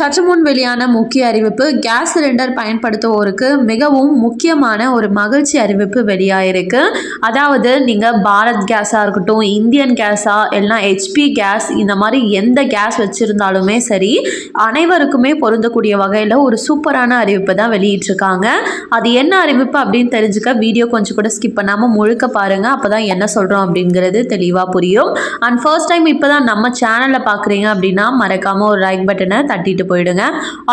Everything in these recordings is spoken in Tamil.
சற்று முன் வெளியான முக்கிய அறிவிப்பு கேஸ் சிலிண்டர் பயன்படுத்துவோருக்கு மிகவும் முக்கியமான ஒரு மகிழ்ச்சி அறிவிப்பு வெளியாயிருக்கு. அதாவது நீங்கள் பாரத் கேஸாக இருக்கட்டும் இந்தியன் கேஸா இல்லைனா ஹெச்பி கேஸ் இந்த மாதிரி எந்த கேஸ் வச்சுருந்தாலுமே சரி அனைவருக்குமே பொருந்தக்கூடிய வகையில் ஒரு சூப்பரான அறிவிப்பு தான் வெளியிட்டிருக்காங்க. அது என்ன அறிவிப்பு அப்படின்னு தெரிஞ்சுக்க வீடியோ கொஞ்சம் கூட ஸ்கிப் பண்ணாமல் முழுக்க பாருங்கள் அப்போ தான் என்ன சொல்கிறோம் அப்படிங்கிறது தெளிவாக புரியும். அண்ட் ஃபர்ஸ்ட் டைம் இப்போ தான் நம்ம சேனலில் பார்க்குறீங்க அப்படின்னா மறக்காமல் ஒரு லைக் பட்டனை தட்டிட்டு போயிடுங்க.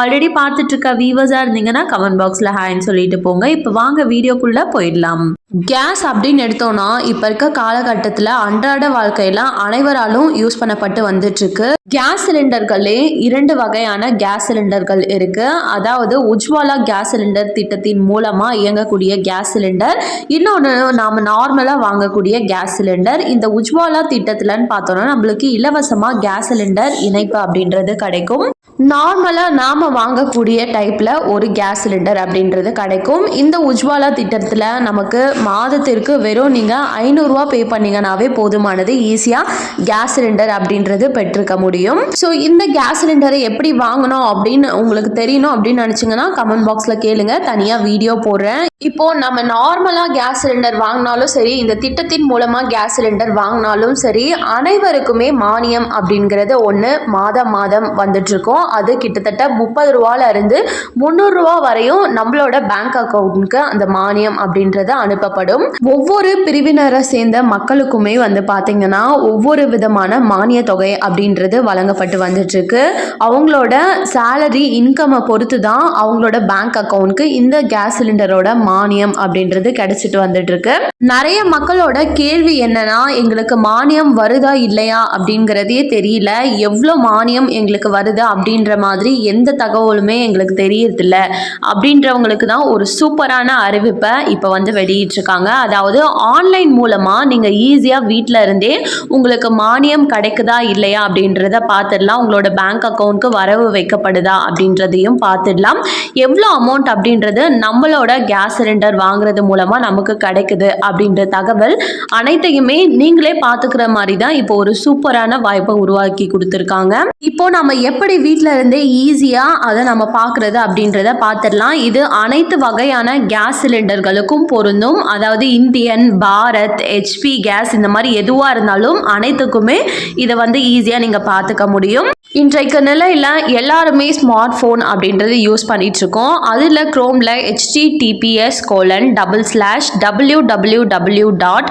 ஆல்ரெடி பார்த்துட்டு இருக்க வீவர்ஸாக இருந்தீங்கன்னா கமெண்ட் பாக்ஸில் ஹாய்ன்னு சொல்லிட்டு போங்க. இப்போ வாங்க வீடியோக்குள்ளே போயிடலாம். கேஸ் அப்படின்னு எடுத்தோம்னா இப்போ இருக்க காலகட்டத்தில் அன்றாட வாழ்க்கையில அனைவராலும் யூஸ் பண்ணப்பட்டு வந்துட்டுருக்கு கேஸ் சிலிண்டர்களே இரண்டு வகையான கேஸ் சிலிண்டர்கள் இருக்குது அதாவது உஜ்வாலா கேஸ் சிலிண்டர் திட்டத்தின் மூலமாக இயங்கக்கூடிய கேஸ் சிலிண்டர் இன்னொன்று நாம் நார்மலாக வாங்கக்கூடிய கேஸ் சிலிண்டர் இந்த உஜ்வாலா திட்டத்தில்னு பார்த்தோன்னா நம்மளுக்கு இலவசமாக கேஸ் சிலிண்டர் இணைப்பு அப்படின்றது கிடைக்கும். நான் நார்மலாக நாம் வாங்கக்கூடிய டைப்பில் ஒரு கேஸ் சிலிண்டர் அப்படின்றது கிடைக்கும். இந்த உஜ்வாலா திட்டத்தில் நமக்கு மாதத்திற்கு வெறும் நீங்கள் ஐநூறுரூவா பே பண்ணிங்கனாவே போதுமானது ஈஸியாக கேஸ் சிலிண்டர் அப்படின்றது பெற்றிருக்க முடியும். ஸோ இந்த கேஸ் சிலிண்டரை எப்படி வாங்கணும் அப்படின்னு உங்களுக்கு தெரியணும் அப்படின்னு நினச்சிங்கன்னா கமெண்ட் பாக்ஸில் கேளுங்க. தனியாக வீடியோ போடுறேன். இப்போ நம்ம நார்மலாக கேஸ் சிலிண்டர் வாங்கினாலும் சரி இந்த திட்டத்தின் மூலமாக கேஸ் சிலிண்டர் வாங்கினாலும் சரி அனைவருக்குமே மானியம் அப்படிங்கிறது ஒன்று மாதம் மாதம் வந்துட்டுருக்கோம் அது கிட்டத்தட்ட முப்பது ரூபால இருந்து முந்நூறுரூவா வரையும் நம்மளோட பேங்க் அக்கௌண்ட்டுக்கு அந்த மானியம் அப்படின்றது அனுப்பப்படும். ஒவ்வொரு பிரிவினரை சேர்ந்த மக்களுக்குமே வந்து பார்த்தீங்கன்னா ஒவ்வொரு விதமான மானிய தொகை அப்படின்றது வழங்கப்பட்டு வந்துட்டுருக்கு. அவங்களோட சேலரி இன்கம்மை பொறுத்து தான் அவங்களோட பேங்க் அக்கௌண்ட்க்கு இந்த கேஸ் சிலிண்டரோட மானியம் அப்படின்றது கிடைச்சிட்டு வந்துட்டுருக்கு. நிறைய மக்களோட கேள்வி என்னன்னா எங்களுக்கு மானியம் வருதா இல்லையா அப்படிங்கிறதே தெரியல. எவ்வளோ மானியம் எங்களுக்கு வருது அப்படின்ற மாதிரி எந்த தகவலுமே எங்களுக்கு தெரியறதில்ல. அப்படின்றவங்களுக்கு தான் ஒரு சூப்பரான அறிவிப்பை இப்போ வந்து வெளியிட்டிருக்காங்க. அதாவது ஆன்லைன் மூலமாக நீங்கள் ஈஸியாக வீட்டில் இருந்தே உங்களுக்கு மானியம் கிடைக்குதா இல்லையா அப்படின்றத பார்த்துடலாம் உங்களோட பேங்க் அக்கௌண்ட்க்கு வரவு வைக்கப்படுதா அப்படின்றதையும் பார்த்துடலாம் எவ்வளோ அமௌண்ட் அப்படின்றது நம்மளோட கேஸ் சிலிண்டர் வாங்குறது மூலமாக நமக்கு கிடைக்குது அப்படின்ற தகவல் அனைத்தையுமே நீங்களே பார்த்துக்கிற மாதிரி தான் இப்போ ஒரு சூப்பரான வாய்ப்பை உருவாக்கி கொடுத்துருக்காங்க. இப்போ நம்ம எப்படி வீட்டில் ஈஸியாக அதை நம்ம பார்க்குறது அப்படின்றத பார்த்துடலாம். இது அனைத்து வகையான கேஸ் சிலிண்டர்களுக்கும் பொருந்தும். அதாவது இந்தியன் பாரத் ஹெச்பி கேஸ் இந்த மாதிரி எதுவாக இருந்தாலும் அனைத்துக்குமே இதை வந்து ஈஸியாக நீங்கள் பார்த்துக்க முடியும். இன்றைக்கு நிலையில் எல்லாருமே ஸ்மார்ட் ஃபோன் அப்படின்றது யூஸ் பண்ணிகிட்ருக்கோம் இருக்கோம் அதில் க்ரோமில் HTTPS colon double slash W W W dot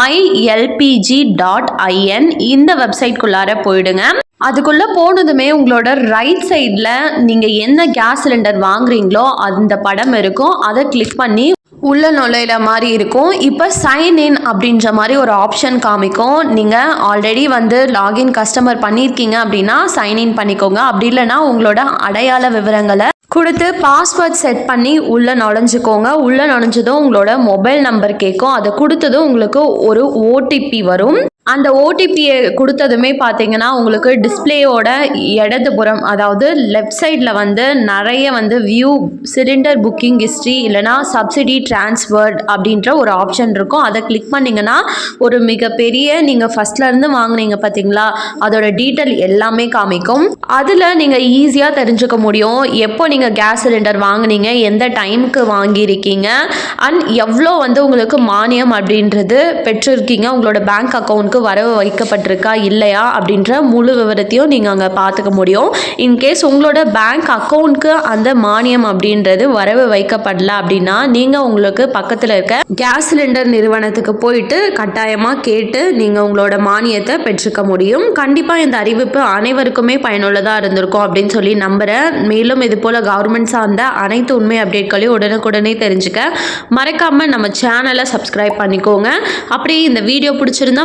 my LPG dot IN இந்த வெப்சைட்குள்ளார போயிடுங்க. அதுக்குள்ளே போனதுமே உங்களோட ரைட் சைடில் நீங்கள் என்ன கேஸ் சிலிண்டர் வாங்குறீங்களோ அந்த படம் இருக்கும். அதை கிளிக் பண்ணி உள்ள நுழையிற மாதிரி இருக்கும். இப்போ சைன் இன் அப்படின்ற மாதிரி ஒரு ஆப்ஷன் காமிக்கும். நீங்கள் ஆல்ரெடி வந்து லாகின் கஸ்டமர் பண்ணியிருக்கீங்க அப்படின்னா சைன் இன் பண்ணிக்கோங்க. அப்படி இல்லைன்னா உங்களோட அடையாள விவரங்களை கொடுத்து பாஸ்வேர்ட் செட் பண்ணி உள்ளே நுழைஞ்சுக்கோங்க. உள்ளே நுழைஞ்சதும் உங்களோட மொபைல் நம்பர் கேட்கும். அதை கொடுத்ததும் உங்களுக்கு ஒரு ஓடிபி வரும். அந்த ஓடிபியை கொடுத்ததுமே பார்த்தீங்கன்னா உங்களுக்கு டிஸ்பிளேயோட இடதுபுறம் அதாவது லெஃப்ட் சைடில் வந்து நிறைய வந்து வியூ சிலிண்டர் புக்கிங் ஹிஸ்ட்ரி இல்லைனா சப்சிடி டிரான்ஸ்ஃபர்ட் அப்படின்ற ஒரு ஆப்ஷன் இருக்கும். அதை கிளிக் பண்ணிங்கன்னா ஒரு மிகப்பெரிய நீங்கள் ஃபஸ்ட்லேருந்து வாங்குனீங்க பார்த்தீங்களா அதோட டீட்டெயில் எல்லாமே காமிக்கும். அதில் நீங்கள் ஈஸியாக தெரிஞ்சுக்க முடியும் எப்போ நீங்கள் கேஸ் சிலிண்டர் வாங்குனீங்க எந்த டைமுக்கு வாங்கியிருக்கீங்க அண்ட் எவ்வளோ வந்து உங்களுக்கு மானியம் அப்படின்றது பெற்றிருக்கீங்க உங்களோட பேங்க் அக்கௌண்ட்க்கு வரவு வைக்கப்பட்டிருக்கா இல்லையா அப்படின்ற முழு விவரத்தையும் நீங்கள் அங்கே பார்த்துக்க முடியும். இன்கேஸ் உங்களோட பேங்க் அக்கௌண்ட்க்கு அந்த மானியம் அப்படின்றது வரவு வைக்கப்படல அப்படின்னா நீங்கள் உங்களுக்கு பக்கத்தில் இருக்க கேஸ் சிலிண்டர் நிறுவனத்துக்கு போயிட்டு கட்டாயமாக கேட்டு நீங்கள் உங்களோட மானியத்தை பெற்றுக்க முடியும். கண்டிப்பாக இந்த அறிவிப்பு அனைவருக்குமே பயனுள்ளதாக இருந்திருக்கும் அப்படின்னு சொல்லி நம்புகிறேன் மேலும் இது போல் கவர்மெண்ட் சார்ந்த அனைத்து உண்மை அப்டேட்களையும் உடனுக்குடனே தெரிஞ்சுக்க. மறக்காமல் நம்ம சேனலை சப்ஸ்கிரைப் பண்ணிக்கோங்க. அப்படியே இந்த வீடியோ பிடிச்சிருந்தா